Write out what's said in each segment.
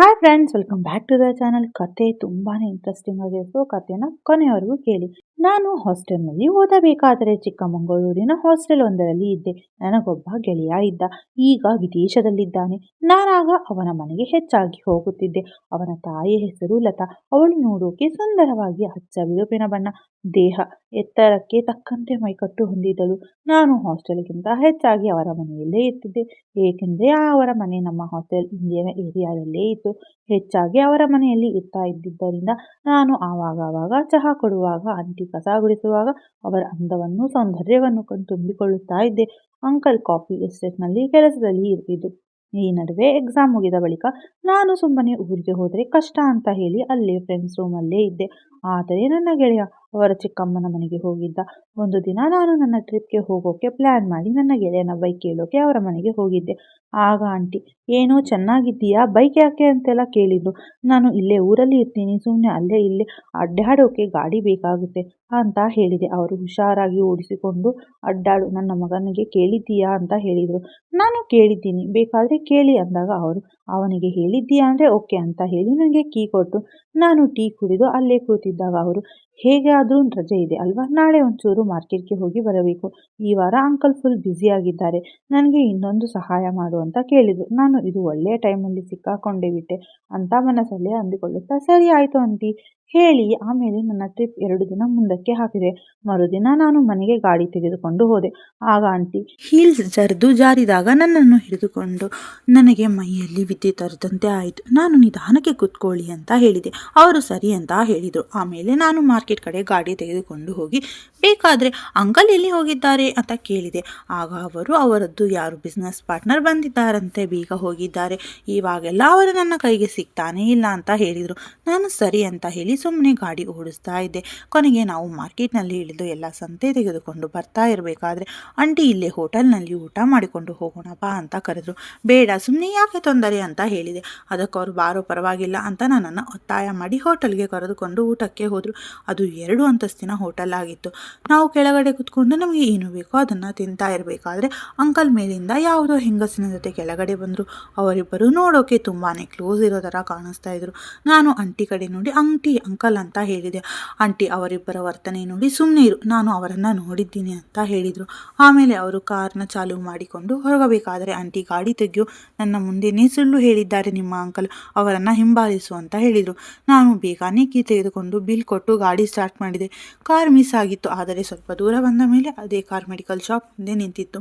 Hi friends welcome back to the channel ಕತೆ ತುಂಬಾ interesting ಆಗಿತ್ತು ಕತೆನ ಕೊನೆಯವರೆಗೂ ಕೇಳಿ. ನಾನು ಹಾಸ್ಟೆಲ್ನಲ್ಲಿ ಓದಬೇಕಾದರೆ ಚಿಕ್ಕಮಗಳೂರಿನ ಹಾಸ್ಟೆಲ್ ಒಂದರಲ್ಲಿ ಇದ್ದೆ. ನನಗೊಬ್ಬ ಗೆಳೆಯ ಇದ್ದ. ಈಗ ವಿದೇಶದಲ್ಲಿದ್ದಾನೆ. ನಾನಾಗ ಅವನ ಮನೆಗೆ ಹೆಚ್ಚಾಗಿ ಹೋಗುತ್ತಿದ್ದೆ. ಅವನ ತಾಯಿಯ ಹೆಸರು ಲತಾ. ಅವಳು ನೋಡೋಕೆ ಸುಂದರವಾಗಿ ಹಚ್ಚ ಬಿಳುಪಿನ ಬಣ್ಣ. ದೇಹ ಎತ್ತರಕ್ಕೆ ತಕ್ಕಂತೆ ಮೈಕಟ್ಟು ಹೊಂದಿದ್ದಳು. ನಾನು ಹಾಸ್ಟೆಲ್ಗಿಂತ ಹೆಚ್ಚಾಗಿ ಅವರ ಮನೆಯಲ್ಲೇ ಇರ್ತಿದ್ದೆ. ಏಕೆಂದರೆ ಅವರ ಮನೆ ನಮ್ಮ ಹಾಸ್ಟೆಲ್ ಇಂಡಿಯನ್ ಏರಿಯಾದಲ್ಲೇ ಇತ್ತು. ಹೆಚ್ಚಾಗಿ ಅವರ ಮನೆಯಲ್ಲಿ ಇರ್ತಾ ಇದ್ದಿದ್ದರಿಂದ ನಾನು ಆವಾಗವಾಗ ಆವಾಗ ಚಹಾ ಕೊಡುವಾಗ ಅಂಟಿ ಕಸ ಗುಡಿಸುವಾಗ ಅವರ ಅಂದವನ್ನು ಸೌಂದರ್ಯವನ್ನು ತುಂಬಿಕೊಳ್ಳುತ್ತಾ ಇದ್ದೆ. ಅಂಕಲ್ ಕಾಫಿ ಎಸ್ಟೇಟ್ನಲ್ಲಿ ಕೆಲಸದಲ್ಲಿ ಇರ್ತಿದ್ದು ಈ ನಡುವೆ ಎಕ್ಸಾಮ್ ಮುಗಿದ ಬಳಿಕ ನಾನು ಸುಮ್ಮನೆ ಊರಿಗೆ ಹೋದರೆ ಕಷ್ಟ ಅಂತ ಹೇಳಿ ಅಲ್ಲೇ ಫ್ರೆಂಡ್ಸ್ ರೂಮಲ್ಲೇ ಇದ್ದೆ. ಆದರೆ ನನ್ನ ಗೆಳೆಯ ಅವರ ಚಿಕ್ಕಮ್ಮನ ಮನೆಗೆ ಹೋಗಿದ್ದ ಒಂದು ದಿನ ನಾನು ನನ್ನ ಟ್ರಿಪ್ಗೆ ಹೋಗೋಕೆ ಪ್ಲ್ಯಾನ್ ಮಾಡಿ ನನ್ನ ಗೆಳೆಯನ ಬೈಕ್ ಕೇಳೋಕೆ ಅವರ ಮನೆಗೆ ಹೋಗಿದ್ದೆ. ಆಗ ಆಂಟಿ ಏನೋ ಚೆನ್ನಾಗಿದ್ದೀಯಾ? ಬೈಕ್ ಯಾಕೆ? ಅಂತೆಲ್ಲ ಕೇಳಿದ್ರು ನಾನು ಇಲ್ಲೇ ಊರಲ್ಲಿ ಇರ್ತೀನಿ ಸುಮ್ಮನೆ ಅಲ್ಲೇ ಇಲ್ಲೇ ಅಡ್ಡಾಡೋಕೆ ಗಾಡಿ ಬೇಕಾಗುತ್ತೆ, ಅಂತ ಹೇಳಿದೆ. ಅವರು ಹುಷಾರಾಗಿ ಓಡಿಸಿಕೊಂಡು, ಅಡ್ಡಾಡು, ನನ್ನ ಮಗನಿಗೆ ಕೇಳಿದ್ದೀಯಾ? ಅಂತ ಹೇಳಿದರು. ನಾನು ಕೇಳಿದ್ದೀನಿ, ಬೇಕಾದರೆ ಕೇಳಿ, ಅಂದಾಗ ಅವರು, ಅವನಿಗೆ ಹೇಳಿದ್ದೀಯಾ? ಅಂದರೆ, ಓಕೆ, ಅಂತ ಹೇಳಿ ನನಗೆ ಕೀ ಕೊಟ್ಟು ನಾನು ಟೀ ಕುಡಿದು ಅಲ್ಲೇ ಕೂತಿದ್ದಾಗ ಅವರು ಹೇಗೆ ಆದರೂ ರಜೆ ಇದೆ ಅಲ್ವಾ? ನಾಳೆ ಒಂಚೂರು ಮಾರ್ಕೆಟ್ಗೆ ಹೋಗಿ ಬರಬೇಕು. ಈ ವಾರ ಅಂಕಲ್ ಫುಲ್ ಆಗಿದ್ದಾರೆ. ನನಗೆ ಇನ್ನೊಂದು ಸಹಾಯ ಮಾಡು ಅಂತ ಕೇಳಿದರು. ನಾನು ಇದು ಒಳ್ಳೆಯ ಟೈಮಲ್ಲಿ ಸಿಕ್ಕಾಕೊಂಡೇ ಬಿಟ್ಟೆ. ಅಂತ ಮನಸ್ಸಲ್ಲೇ ಅಂದುಕೊಳ್ಳುತ್ತಾ, ಸರಿ ಆಯಿತು ಅಂತಿ ಹೇಳಿ ಆಮೇಲೆ ನನ್ನ ಟ್ರಿಪ್ ಎರಡು ದಿನ ಮುಂದಕ್ಕೆ ಹಾಕಿದೆ. ಮರುದಿನ ನಾನು ಮನೆಗೆ ಗಾಡಿ ತೆಗೆದುಕೊಂಡು ಹೋದೆ. ಆಗ ಆಂಟಿ ಹೀಲ್ಸ್ ಜರಿದು ಜಾರಿದಾಗ ನನ್ನನ್ನು ಹಿಡಿದುಕೊಂಡು ನನಗೆ ಮೈಯಲ್ಲಿ ವಿದ್ಯುತ್ ತರದಂತೆ ಆಯಿತು. ನಾನು ನಿಧಾನಕ್ಕೆ ಕೂತ್ಕೊಳ್ಳಿ ಅಂತ ಹೇಳಿದೆ. ಅವರು ಸರಿ ಅಂತ ಹೇಳಿದರು. ಆಮೇಲೆ ನಾನು ಮಾರ್ಕೆಟ್ ಕಡೆ ಗಾಡಿ ತೆಗೆದುಕೊಂಡು ಹೋಗಿ ಬೇಕಾದರೆ ಅಂಕಲ್ ಎಲ್ಲಿ ಹೋಗಿದ್ದಾರೆ ಅಂತ ಕೇಳಿದೆ. ಆಗ ಅವರು ಅವರದ್ದು ಯಾರು ಬಿಸ್ನೆಸ್ ಪಾರ್ಟ್ನರ್ ಬಂದಿದ್ದಾರಂತೆ ಬೇಗ ಹೋಗಿದ್ದಾರೆ. ಇವಾಗೆಲ್ಲ ಅವರು ನನ್ನ ಕೈಗೆ ಸಿಗ್ತಾನೇ ಇಲ್ಲ ಅಂತ ಹೇಳಿದರು. ನಾನು ಸರಿ ಅಂತ ಹೇಳಿ ಸುಮ್ಮನೆ ಗಾಡಿ ಓಡಿಸ್ತಾ ಇದ್ದೆ ಕೊನೆಗೆ ನಾವು ಮಾರ್ಕೆಟ್ನಲ್ಲಿ ಇಳಿದು ಎಲ್ಲ ಸಂತೆ ತೆಗೆದುಕೊಂಡು ಬರ್ತಾ ಇರಬೇಕಾದ್ರೆ ಆಂಟಿ ಇಲ್ಲೇ ಹೋಟೆಲ್ನಲ್ಲಿ ಊಟ ಮಾಡಿಕೊಂಡು ಹೋಗೋಣಪ್ಪ ಅಂತ ಕರೆದ್ರು. ಬೇಡ ಸುಮ್ಮನೆ ಯಾಕೆ ತೊಂದರೆ ಅಂತ ಹೇಳಿದೆ. ಅದಕ್ಕೆ ಅವರು ಬಾರೋ ಪರವಾಗಿಲ್ಲ ಅಂತ ನನ್ನನ್ನು ಒತ್ತಾಯ ಮಾಡಿ ಹೋಟೆಲ್ಗೆ ಕರೆದುಕೊಂಡು ಊಟಕ್ಕೆ ಹೋದರು. ಅದು ಎರಡು ಅಂತಸ್ತಿನ ಹೋಟೆಲ್ ಆಗಿತ್ತು. ನಾವು ಕೆಳಗಡೆ ಕುತ್ಕೊಂಡು ನಮಗೆ ಏನು ಬೇಕೋ ಅದನ್ನು ತಿಂತಾ ಇರಬೇಕಾದ್ರೆ ಅಂಕಲ್ ಮೇಲಿಂದ ಯಾವುದೋ ಹೆಂಗಸಿನ ಜೊತೆ ಕೆಳಗಡೆ ಬಂದರು. ಅವರಿಬ್ಬರು ನೋಡೋಕೆ ತುಂಬಾ ಕ್ಲೋಸ್ ಇರೋ ಥರ ಕಾಣಿಸ್ತಾ ಇದ್ರು. ನಾನು ಅಂಟಿ ಕಡೆ ನೋಡಿ ಅಂಟಿ ಅಂಕಲ್ ಅಂತ ಹೇಳಿದೆ. ಆಂಟಿ, ಅವರಿಬ್ಬರ ವರ್ತನೆ ನೋಡಿ ಸುಮ್ಮನೆ ಇರು. ನಾನು ಅವರನ್ನು ನೋಡಿದ್ದೀನಿ ಅಂತ ಹೇಳಿದರು. ಆಮೇಲೆ ಅವರು ಕಾರ್ನ ಚಾಲು ಮಾಡಿಕೊಂಡು ಹೊರಗಬೇಕಾದರೆ, ಆಂಟಿ, ಗಾಡಿ ತೆಗೆಯು. ನನ್ನ ಮುಂದೆನೇ ಸುಳ್ಳು ಹೇಳಿದ್ದಾರೆ ನಿಮ್ಮ ಅಂಕಲ್. ಅವರನ್ನು ಹಿಂಬಾಲಿಸು ಅಂತ ಹೇಳಿದರು. ನಾನು ಬೇಗನೆ ಕೀ ತೆಗೆದುಕೊಂಡು ಬಿಲ್ ಕೊಟ್ಟು ಗಾಡಿ ಸ್ಟಾರ್ಟ್ ಮಾಡಿದೆ. ಕಾರ್ ಮಿಸ್ ಆಗಿತ್ತು. ಆದರೆ ಸ್ವಲ್ಪ ದೂರ ಬಂದ ಮೇಲೆ ಅದೇ ಕಾರ್ ಮೆಡಿಕಲ್ ಶಾಪ್ ಮುಂದೆ ನಿಂತಿತ್ತು.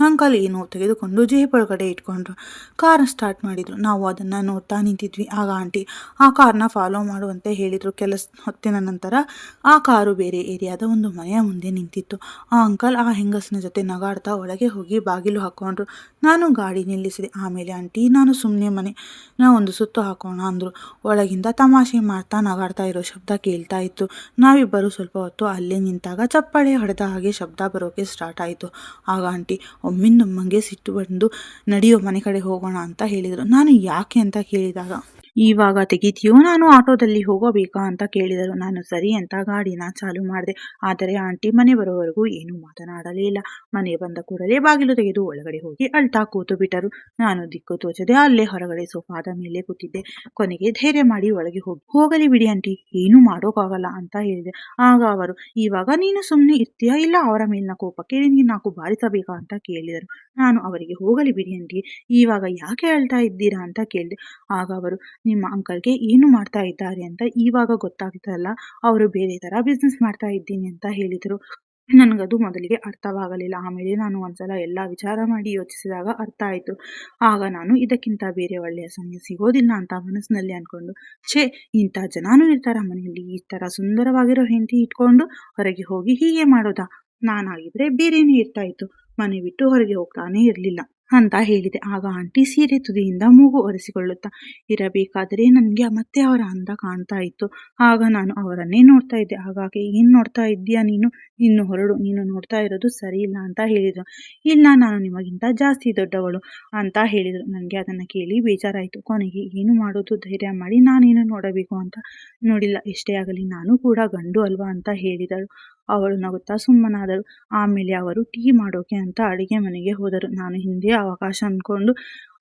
ಅಂಕಲ್ ಏನು ತೆಗೆದುಕೊಂಡು ಜೇಬ್ ಒಳಗಡೆ ಇಟ್ಕೊಂಡ್ರು. ಕಾರ್ ಸ್ಟಾರ್ಟ್ ಮಾಡಿದರು. ನಾವು ಅದನ್ನು ನೋಡ್ತಾ ನಿಂತಿದ್ವಿ. ಆಗ ಆಂಟಿ, ಆ ಕಾರ್ನ ಫಾಲೋ ಮಾಡುವಂತೆ ಹೇಳಿದರು. ಕೆಲಸ ಹೊತ್ತಿನ ನಂತರ ಆ ಕಾರು ಬೇರೆ ಏರಿಯಾದ ಒಂದು ಮನೆಯ ಮುಂದೆ ನಿಂತಿತ್ತು. ಆ ಅಂಕಲ್ ಆ ಹೆಂಗಸಿನ ಜೊತೆ ನಗಾಡ್ತಾ ಒಳಗೆ ಹೋಗಿ ಬಾಗಿಲು ಹಾಕೊಂಡ್ರು. ನಾನು ಗಾಡಿ ನಿಲ್ಲಿಸಿದೆ. ಆಮೇಲೆ, ಆಂಟಿ, ನಾನು ಸುಮ್ಮನೆ ಮನೆ. ನಾ ಒಂದು ಸುತ್ತು ಹಾಕೋಣ ಅಂದರು. ಒಳಗಿಂದ ತಮಾಷೆ ಮಾಡ್ತಾ ನಗಾಡ್ತಾ ಇರೋ ಶಬ್ದ ಕೇಳ್ತಾ ಇತ್ತು. ನಾವಿಬ್ಬರು ಸ್ವಲ್ಪ ಹೊತ್ತು ಅಲ್ಲೇ ನಿಂತಾಗ ಚಪ್ಪಾಳೆ ಹೊಡೆದ ಹಾಗೆ ಶಬ್ದ ಬರೋಕೆ ಸ್ಟಾರ್ಟ್ ಆಯಿತು. ಆಗ ಆಂಟಿ ಒಮ್ಮಿಂದೊಮ್ಮಂಗೆ ಸಿಟ್ಟು ಬಂದು ನಡೆಯೋ ಮನೆ ಕಡೆ ಹೋಗೋಣ ಅಂತ ಹೇಳಿದರು. ನಾನು ಯಾಕೆ ಅಂತ ಕೇಳಿದಾಗ ಇವಾಗ ತೆಗಿತೀಯೋ, ನಾನು ಆಟೋದಲ್ಲಿ ಹೋಗಬೇಕಾ ಅಂತ ಕೇಳಿದರು. ನಾನು ಸರಿ ಅಂತ ಗಾಡಿನ ಚಾಲು ಮಾಡಿದೆ. ಆದರೆ ಆಂಟಿ ಮನೆ ಬರೋವರೆಗೂ ಏನು ಮಾತನಾಡಲೇ ಇಲ್ಲ. ಮನೆ ಬಂದ ಕೂಡಲೇ ಬಾಗಿಲು ತೆಗೆದು ಒಳಗಡೆ ಹೋಗಿ ಅಳ್ತಾ ಕೂತು ಬಿಟ್ಟರು. ನಾನು ದಿಕ್ಕು ತೋಚದೆ ಅಲ್ಲೇ ಹೊರಗಡೆ ಸೋಫಾದ ಮೇಲೆ ಕೂತಿದ್ದೆ. ಕೊನೆಗೆ ಧೈರ್ಯ ಮಾಡಿ ಒಳಗೆ ಹೋಗಿ, ಹೋಗಲಿ ಬಿಡಿ ಆಂಟಿ, ಏನು ಮಾಡೋಕ್ಕಾಗಲ್ಲ ಅಂತ ಹೇಳಿದೆ. ಆಗ ಅವರು, ಇವಾಗ ನೀನು ಸುಮ್ಮನೆ ಇರ್ತೀಯಾ ಇಲ್ಲ ಅವರ ಮೇಲಿನ ಕೋಪಕ್ಕೆ ನಿನಗೆ ನಾಲ್ಕು ಬಾರಿಸಬೇಕಾ ಅಂತ ಕೇಳಿದರು. ನಾನು ಅವರಿಗೆ ಹೋಗಲಿ ಬಿಡಿ ಆಂಟಿ, ಇವಾಗ ಯಾಕೆ ಹೇಳ್ತಾ ಇದ್ದೀರಾ ಅಂತ ಕೇಳಿದೆ. ಆಗ ಅವರು ನಿಮ್ಮ ಅಂಕಲ್ಗೆ ಏನು ಮಾಡ್ತಾ ಇದ್ದಾರೆ ಅಂತ ಇವಾಗ ಗೊತ್ತಾಗ್ತದಲ್ಲ ಅವರು ಬೇರೆ ಥರ ಬಿಸ್ನೆಸ್ ಮಾಡ್ತಾ ಇದ್ದೀನಿ ಅಂತ ಹೇಳಿದರು. ನನಗದು ಮೊದಲಿಗೆ ಅರ್ಥವಾಗಲಿಲ್ಲ. ಆಮೇಲೆ ನಾನು ಒಂದ್ಸಲ ಎಲ್ಲ ವಿಚಾರ ಮಾಡಿ ಯೋಚಿಸಿದಾಗ ಅರ್ಥ ಆಯಿತು. ಆಗ ನಾನು ಇದಕ್ಕಿಂತ ಬೇರೆ ಒಳ್ಳೆಯ ಸಮಯ ಸಿಗೋದಿಲ್ಲ ಅಂತ ಮನಸ್ಸಿನಲ್ಲಿ ಅಂದ್ಕೊಂಡು ಛೇ, ಇಂಥ ಜನನೂ ಇರ್ತಾರ ಮನೆಯಲ್ಲಿ. ಈ ಥರ ಸುಂದರವಾಗಿರೋ ಹೆಂಡತಿ ಇಟ್ಕೊಂಡು ಹೊರಗೆ ಹೋಗಿ ಹೀಗೆ ಮಾಡೋದಾ? ನಾನಾಗಿದ್ರೆ ಬೇರೆಯೇ ಇರ್ತಾ ಇತ್ತು. ಮನೆ ಬಿಟ್ಟು ಹೊರಗೆ ಹೋಗ್ತಾನೇ ಇರಲಿಲ್ಲ. ಅಂತ ಹೇಳಿದೆ. ಆಗ ಆಂಟಿ ಸೀರೆ ತುದಿಯಿಂದ ಮೂಗು ಒರೆಸಿಕೊಳ್ಳುತ್ತಾ, ಇರಬೇಕಾದರೆ ನನಗೆ ಮತ್ತೆ ಅವರ ಅಂದ ಕಾಣ್ತಾ ಇತ್ತು. ಆಗ ನಾನು ಅವರನ್ನೇ ನೋಡ್ತಾ ಇದ್ದೆ. ಹಾಗಾಗಿ, ಏನು ನೋಡ್ತಾ ಇದ್ದೀಯಾ ನೀನು? ಇನ್ನು ಹೊರಡು, ನೀನು ನೋಡ್ತಾ ಇರೋದು ಸರಿ ಇಲ್ಲ ಅಂತ ಹೇಳಿದರು. ಇಲ್ಲ, ನಾನು ನಿಮಗಿಂತ ಜಾಸ್ತಿ ದೊಡ್ಡವಳು ಅಂತ ಹೇಳಿದರು. ನನಗೆ ಅದನ್ನು ಕೇಳಿ ಬೇಜಾರಾಯಿತು. ಕೊನೆಗೆ ಏನು ಮಾಡೋದು? ಧೈರ್ಯ ಮಾಡಿ ನಾನೇನು ನೋಡಬೇಕು ಅಂತ ನೋಡಿಲ್ಲ. ಎಷ್ಟೇ ಆಗಲಿ ನಾನು ಕೂಡ ಗಂಡು ಅಲ್ವಾ ಅಂತ ಹೇಳಿದಳು. ಅವಳು ನಗುತ್ತಾ ಸುಮ್ಮನಾದಳು. ಆಮೇಲೆ ಅವರು ಟೀ ಮಾಡೋಕೆ ಅಂತ ಅಡುಗೆ ಮನೆಗೆ ಹೋದರು. ನಾನು ಹಿಂದೆ ಅವಕಾಶ ಅಂದ್ಕೊಂಡು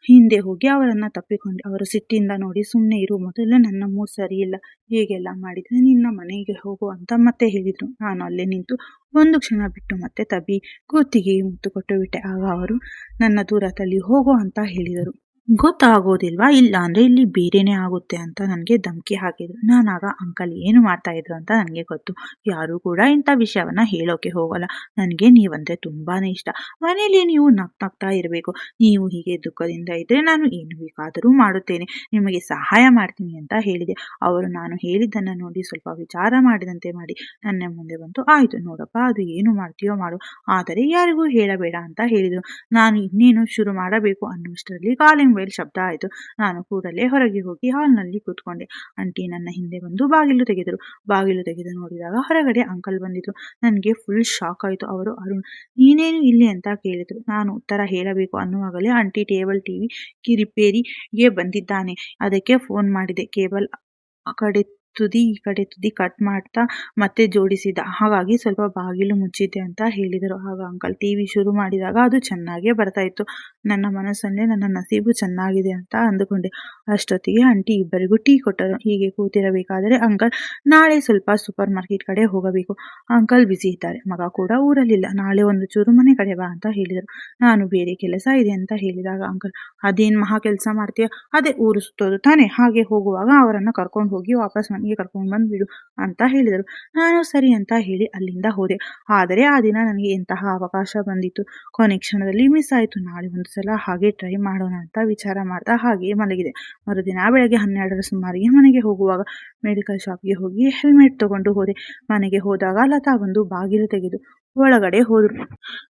ಹಿಂದೆ ಹೋಗಿ ಅವರನ್ನು ತಪ್ಪಿಕೊಂಡೆ. ಅವರ ಸಿಟ್ಟಿಂದ ನೋಡಿ ಸುಮ್ಮನೆ ಇರು, ಮೊದಲು ನನ್ನ ಮೂಡ್ ಸರಿ ಇಲ್ಲ, ಹೀಗೆಲ್ಲ ಮಾಡಿದರೆ ನಿನ್ನ ಮನೆಗೆ ಹೋಗು ಅಂತ ಮತ್ತೆ ಹೇಳಿದರು. ನಾನು ಅಲ್ಲೇ ನಿಂತು ಒಂದು ಕ್ಷಣ ಬಿಟ್ಟು ಮತ್ತೆ ತಬಿ ಕೂತಿಗೆ ಮುತ್ತು ಕೊಟ್ಟು ಬಿಟ್ಟೆ. ಆಗ ಅವರು, ನನ್ನ ದೂರ ತಳ್ಳಿ ಹೋಗು ಅಂತ ಹೇಳಿದರು. ಗೊತ್ತಾಗೋದಿಲ್ವಾ? ಇಲ್ಲ ಅಂದರೆ ಇಲ್ಲಿ ಬೇರೆನೇ ಆಗುತ್ತೆ ಅಂತ ನನಗೆ ಧಮಕಿ ಹಾಕಿದ್ರು. ನಾನಾಗ ಅಂಕಲ್ ಏನು ಮಾಡ್ತಾ ಇದ್ರು ಅಂತ ನನಗೆ ಗೊತ್ತು. ಯಾರೂ ಕೂಡ ಇಂಥ ವಿಷಯವನ್ನ ಹೇಳೋಕೆ ಹೋಗಲ್ಲ. ನನಗೆ ನೀವಂದರೆ ತುಂಬಾ ಇಷ್ಟ. ಮನೆಯಲ್ಲಿ ನೀವು ನಕ್ ನಗ್ತಾ ಇರಬೇಕು. ನೀವು ಹೀಗೆ ದುಃಖದಿಂದ ಇದ್ದರೆ ನಾನು ಏನು ಬೇಕಾದರೂ ಮಾಡುತ್ತೇನೆ. ನಿಮಗೆ ಸಹಾಯ ಮಾಡ್ತೀನಿ ಅಂತ ಹೇಳಿದೆ. ಅವರು ನಾನು ಹೇಳಿದ್ದನ್ನು ನೋಡಿ ಸ್ವಲ್ಪ ವಿಚಾರ ಮಾಡಿದಂತೆ ಮಾಡಿ. ನನ್ನ ಮುಂದೆ ಬಂತು ಆಯಿತು ನೋಡಪ್ಪ, ಅದು ಏನು ಮಾಡ್ತೀಯೋ ಮಾಡು. ಆದರೆ ಯಾರಿಗೂ ಹೇಳಬೇಡ ಅಂತ ಹೇಳಿದರು. ನಾನು ಇನ್ನೇನು ಶುರು ಮಾಡಬೇಕು ಅನ್ನುವಷ್ಟರಲ್ಲಿ ಕಾಲಿಂಗ್ ಮೊಬೈಲ್ ಶಬ್ದ ಆಯಿತು. ನಾನು ಕೂಡಲೇ ಹೊರಗೆ ಹೋಗಿ ಹಾಲ್ನಲ್ಲಿ ಕೂತ್ಕೊಂಡೆ. ಆಂಟಿ ನನ್ನ ಹಿಂದೆ ಬಂದು ಬಾಗಿಲು ತೆಗೆದರು. ಬಾಗಿಲು ತೆಗೆದು ನೋಡಿದಾಗ ಹೊರಗಡೆ ಅಂಕಲ್ ಬಂದಿದ್ರು. ನನಗೆ ಫುಲ್ ಶಾಕ್ ಆಯಿತು. ಅವರು, ಅರುಣ್, ನೀನೇನು ಇಲ್ಲಿ ಅಂತ ಕೇಳಿದರು. ನಾನು ಉತ್ತರ ಹೇಳಬೇಕು ಅನ್ನುವಾಗಲೇ ಆಂಟಿ ಟೇಬಲ್ ಟಿವಿ ರಿಪೇರಿಗೆ ಬಂದಿದ್ದಾನೆ. ಅದಕ್ಕೆ ಫೋನ್ ಮಾಡಿದೆ. ಕೇಬಲ್ ಆ ಕಡೆ ತುದಿ ಈ ಕಡೆ ತುದಿ ಕಟ್ ಮಾಡ್ತಾ ಮತ್ತೆ ಜೋಡಿಸಿದ. ಹಾಗಾಗಿ ಸ್ವಲ್ಪ ಬಾಗಿಲು ಮುಚ್ಚಿದೆ ಅಂತ ಹೇಳಿದರು. ಆಗ ಅಂಕಲ್ ಟಿ ವಿ ಶುರು ಮಾಡಿದಾಗ ಅದು ಚೆನ್ನಾಗೇ ಬರ್ತಾ ಇತ್ತು. ನನ್ನ ಮನಸ್ಸಲ್ಲೇ ನನ್ನ ನಸೀಬು ಚೆನ್ನಾಗಿದೆ ಅಂತ ಅಂದುಕೊಂಡೆ. ಅಷ್ಟೊತ್ತಿಗೆ ಆಂಟಿ ಇಬ್ಬರಿಗೂ ಟೀ ಕೊಟ್ಟರು. ಹೀಗೆ ಕೂತಿರಬೇಕಾದರೆ ಅಂಕಲ್ ನಾಳೆ ಸ್ವಲ್ಪ ಸೂಪರ್ ಮಾರ್ಕೆಟ್ ಕಡೆ ಹೋಗಬೇಕು. ಅಂಕಲ್ ಬಿಸಿ ಇದ್ದಾರೆ. ಮಗ ಕೂಡ ಊರಲ್ಲಿಲ್ಲ. ನಾಳೆ ಒಂದು ಚೂರು ಮನೆ ಕಡೆ ಬಾ ಅಂತ ಹೇಳಿದರು. ನಾನು ಬೇರೆ ಕೆಲಸ ಇದೆ ಅಂತ ಹೇಳಿದಾಗ ಅಂಕಲ್ ಅದೇನು ಮಹಾ ಕೆಲಸ ಮಾಡ್ತೀಯ? ಅದೇ ಊರು ಸುತ್ತೋದು ತಾನೆ. ಹಾಗೆ ಹೋಗುವಾಗ ಅವರನ್ನು ಕರ್ಕೊಂಡು ಹೋಗಿ ವಾಪಸ್ ಮನೆಗೆ ಕರ್ಕೊಂಡು ಬಂದುಬಿಡು ಅಂತ ಹೇಳಿದರು. ನಾನು ಸರಿ ಅಂತ ಹೇಳಿ ಅಲ್ಲಿಂದ ಹೋದೆ. ಆದರೆ ಆ ದಿನ ನನಗೆ ಎಂತಹ ಅವಕಾಶ ಬಂದಿತ್ತು. ಕೊನೆ ಕ್ಷಣದಲ್ಲಿ ಮಿಸ್ ಆಯಿತು. ನಾಳೆ ಒಂದು ಸಲ ಹಾಗೆ ಟ್ರೈ ಮಾಡೋಣ ಅಂತ ವಿಚಾರ ಮಾಡ್ತಾ ಹಾಗೆ ಮಲಗಿದೆ. ಮರುದಿನ ಬೆಳಗ್ಗೆ ಹನ್ನೆರಡರ ಸುಮಾರಿಗೆ ಮನೆಗೆ ಹೋಗುವಾಗ ಮೆಡಿಕಲ್ ಶಾಪ್ಗೆ ಹೋಗಿ ಹೆಲ್ಮೆಟ್ ತಗೊಂಡು ಹೋದೆ. ಮನೆಗೆ ಹೋದಾಗ ಲತಾ ಬಂದು ಬಾಗಿಲು ತೆಗೆದು ಒಳಗಡೆ ಹೋದ್ರು.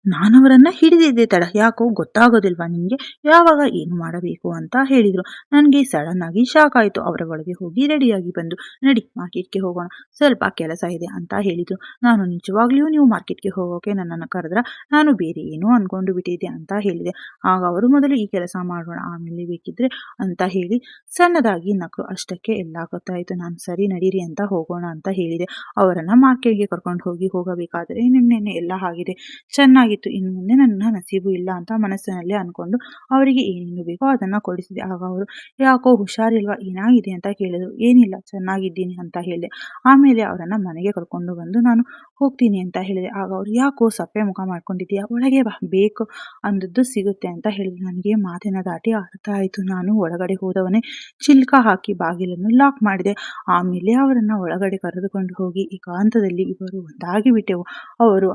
ನಾನವರನ್ನ ಹಿಡಿದಿದ್ದೆ ತಡ, ಯಾಕೋ ಗೊತ್ತಾಗೋದಿಲ್ವಾ ನಿಮಗೆ ಯಾವಾಗ ಏನು ಮಾಡಬೇಕು ಅಂತ ಹೇಳಿದರು. ನನಗೆ ಸಡನ್ ಆಗಿ ಶಾಕ್ ಆಯಿತು. ಅವರ ಒಳಗೆ ಹೋಗಿ ರೆಡಿಯಾಗಿ ಬಂದು, ನಡಿ ಮಾರ್ಕೆಟ್ಗೆ ಹೋಗೋಣ. ಸ್ವಲ್ಪ ಕೆಲಸ ಇದೆ ಅಂತ ಹೇಳಿದರು. ನಾನು ನಿಜವಾಗ್ಲೂ ನೀವು ಮಾರ್ಕೆಟ್ಗೆ ಹೋಗೋಕೆ ನನ್ನನ್ನು ಕರೆದ್ರ? ನಾನು ಬೇರೆ ಏನೋ ಅನ್ಕೊಂಡು ಬಿಟ್ಟಿದ್ದೆ ಅಂತ ಹೇಳಿದೆ. ಆಗ ಅವರು ಮೊದಲು ಈ ಕೆಲಸ ಮಾಡೋಣ, ಆಮೇಲೆ ಬೇಕಿದ್ರೆ ಅಂತ ಹೇಳಿ ಸಣ್ಣದಾಗಿ ನಕ್ಕು ಅಷ್ಟಕ್ಕೆ ಎಲ್ಲ ಗೊತ್ತಾಯಿತು. ನಾನು ಸರಿ ನಡೀರಿ ಅಂತ ಹೋಗೋಣ ಅಂತ ಹೇಳಿದೆ. ಅವರನ್ನು ಮಾರ್ಕೆಟ್ಗೆ ಕರ್ಕೊಂಡು ಹೋಗಿ ಹೋಗಬೇಕಾದರೆ ನಿನ್ನೆ ಎಲ್ಲ ಆಗಿದೆ. ಚೆನ್ನಾಗಿತ್ತು. ಇನ್ನು ಮುಂದೆ ನನ್ನ ನಸೀಬು ಇಲ್ಲ ಅಂತ ಮನಸ್ಸಿನಲ್ಲಿ ಅಂದ್ಕೊಂಡು ಅವರಿಗೆ ಏನೇನು ಬೇಕೋ ಅದನ್ನು ಕೊಡಿಸಿದೆ. ಆಗ ಅವರು, ಯಾಕೋ ಹುಷಾರಿಲ್ವಾ? ಏನಾಗಿದೆ? ಅಂತ ಕೇಳಿದರು. ಏನಿಲ್ಲ. ಚೆನ್ನಾಗಿದ್ದೀನಿ ಅಂತ ಹೇಳಿದೆ. ಆಮೇಲೆ ಅವರನ್ನು ಮನೆಗೆ ಕರ್ಕೊಂಡು ಬಂದು ನಾನು ಹೋಗ್ತೀನಿ ಅಂತ ಹೇಳಿದೆ. ಆಗ ಅವರು, ಯಾಕೋ ಸಪ್ಪೆ ಮುಖ ಮಾಡ್ಕೊಂಡಿದ್ದೀಯಾ? ಒಳಗೆ ಬಾ. ಬೇಕು. ಅಂದದ್ದು ಸಿಗುತ್ತೆ ಅಂತ ಹೇಳಿದ್ರು ನನಗೆ ಮಾತಿನ ದಾಟಿ ಅರ್ಥ ಆಯಿತು. ನಾನು ಒಳಗಡೆ ಹೋದವನೇ ಚಿಲ್ಕ ಹಾಕಿ ಬಾಗಿಲನ್ನು ಲಾಕ್ ಮಾಡಿದೆ. ಆಮೇಲೆ ಅವರನ್ನು ಒಳಗಡೆ ಕರೆದುಕೊಂಡು ಹೋಗಿ ಏಕಾಂತದಲ್ಲಿ ಇವರು ಒಂದಾಗಿ ಬಿಟ್ಟೆವು ಅವರು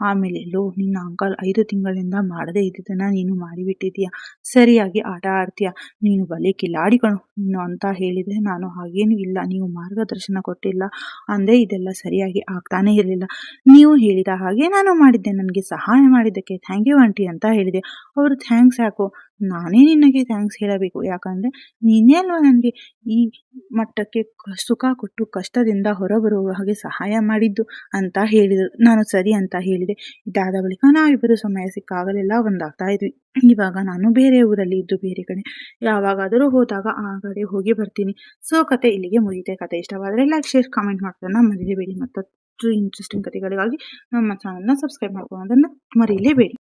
ಆಮೇಲೆ ಲೋ ನಿನ್ನ ಅಂಕಲ್ ಐದು ತಿಂಗಳಿಂದ ಮಾಡದೇ ಇದ್ದಿದ್ದನ್ನು ನೀನು ಮಾಡಿಬಿಟ್ಟಿದೀಯ ಸರಿಯಾಗಿ ಆಟ ಆಡ್ತೀಯ. ನೀನು ಬಲೆ ಕಿಲಾಡಿಗಳು ನೀನು ಅಂತ ಹೇಳಿದರೆ ನಾನು ಹಾಗೇನು ಇಲ್ಲ. ನೀವು ಮಾರ್ಗದರ್ಶನ ಕೊಟ್ಟಿಲ್ಲ ಅಂದರೆ ಇದೆಲ್ಲ ಸರಿಯಾಗಿ ಆಗ್ತಾನೇ ಇರಲಿಲ್ಲ. ನೀವು ಹೇಳಿದ ಹಾಗೆ ನಾನು ಮಾಡಿದ್ದೆ. ನನಗೆ ಸಹಾಯ ಮಾಡಿದ್ದಕ್ಕೆ ಥ್ಯಾಂಕ್ ಯು ಆಂಟಿ ಅಂತ ಹೇಳಿದೆ. ಅವರು ಥ್ಯಾಂಕ್ಸ್ ಯಾಕೋ? ನಾನೇ ನಿನಗೆ ಥ್ಯಾಂಕ್ಸ್ ಹೇಳಬೇಕು. ಯಾಕಂದರೆ ನೀನೇ ಅಲ್ವಾ ನನಗೆ ಈ ಮಟ್ಟಕ್ಕೆ ಸುಖ ಕೊಟ್ಟು ಕಷ್ಟದಿಂದ ಹೊರಬರುವ ಹಾಗೆ ಸಹಾಯ ಮಾಡಿದ್ದು ಅಂತ ಹೇಳಿದರು. ನಾನು ಸರಿ ಅಂತ ಹೇಳಿದೆ. ಇದಾದ ಬಳಿಕ ನಾವಿಬ್ಬರು ಸಮಯ ಸಿಕ್ಕಾಗಲೆಲ್ಲ ಒಂದಾಗ್ತಾ ಇದ್ವಿ. ಇವಾಗ ನಾನು ಬೇರೆ ಊರಲ್ಲಿ ಇದ್ದು ಬೇರೆ ಕಡೆ. ಯಾವಾಗಾದರೂ ಹೋದಾಗ ಆ ಕಡೆ ಹೋಗಿ ಬರ್ತೀನಿ. ಸೊ ಕತೆ ಇಲ್ಲಿಗೆ ಮುಗಿತೆ ಕತೆ ಇಷ್ಟವಾದರೆ ಲೈಕ್ ಶೇರ್ ಕಾಮೆಂಟ್ ಮಾಡೋದನ್ನು ಮರೀಲೇಬೇಡಿ ಮತ್ತಷ್ಟು ಇಂಟ್ರೆಸ್ಟಿಂಗ್ ಕತೆಗಳಿಗಾಗಿ ನಮ್ಮ ಚಾನಲ್ನ ಸಬ್ಸ್ಕ್ರೈಬ್ ಮಾಡ್ಕೊಳ್ಳೋದನ್ನು ಮರೀಲೇಬೇಡಿ